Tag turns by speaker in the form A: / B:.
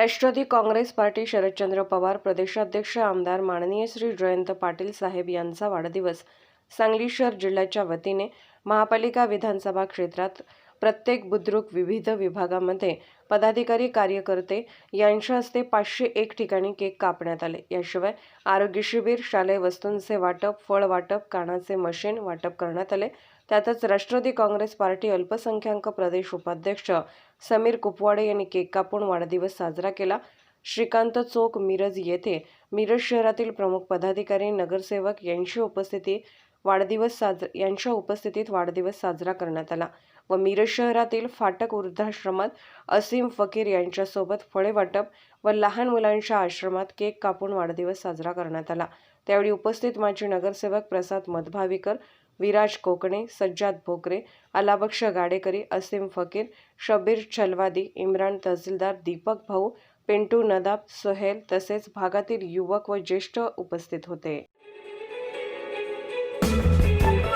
A: Rashtrawadi Congress party Sharadchandra Pawar प्रदेशाध्यक्ष आमदार माननीय श्री जयंत पाटील साहेब यांचा वाढदिवस सांगली शहर जिल्ह्याच्या वतीने महापालिका विधानसभा क्षेत्रात प्रत्येक बुद्रुक विविध विभागामध्ये पदाधिकारी कार्यकर्ते यांच्या हस्ते पाचशे एक ठिकाणी केक कापण्यात आले. याशिवाय आरोग्य शिबिर शालेय वस्तूंचे वाटप फळ वाटप कानाचे मशीन वाटप करण्यात आले. त्यातच राष्ट्रवादी काँग्रेस पार्टी अल्पसंख्याक प्रदेश उपाध्यक्ष समीर कुपवाडे यांनी केक कापून वाढदिवस साजरा केला. श्रीकांत चौक मिरज येथे मिरज शहरातील प्रमुख पदाधिकारी नगरसेवक यांची उपस्थिती वाढदिवस साज यांच्या उपस्थितीत वाढदिवस साजरा करण्यात आला. व मिरज शहरातील फाटक वृद्धाश्रमात असीम फकीर यांच्यासोबत फळे वाटप व लहान मुलांच्या आश्रमात केक कापून वाढदिवस साजरा करण्यात आला. त्यावेळी उपस्थित माजी नगरसेवक प्रसाद मधभावीकर विराज कोकणे सज्जाद भोकरे अलाबक्ष गाडेकरी असीम फकीर शबीर छलवादी इम्रान तहसीलदार दीपक भाऊ पिंटू नदाब सोहेल तसेच भागातील युवक व ज्येष्ठ उपस्थित होते.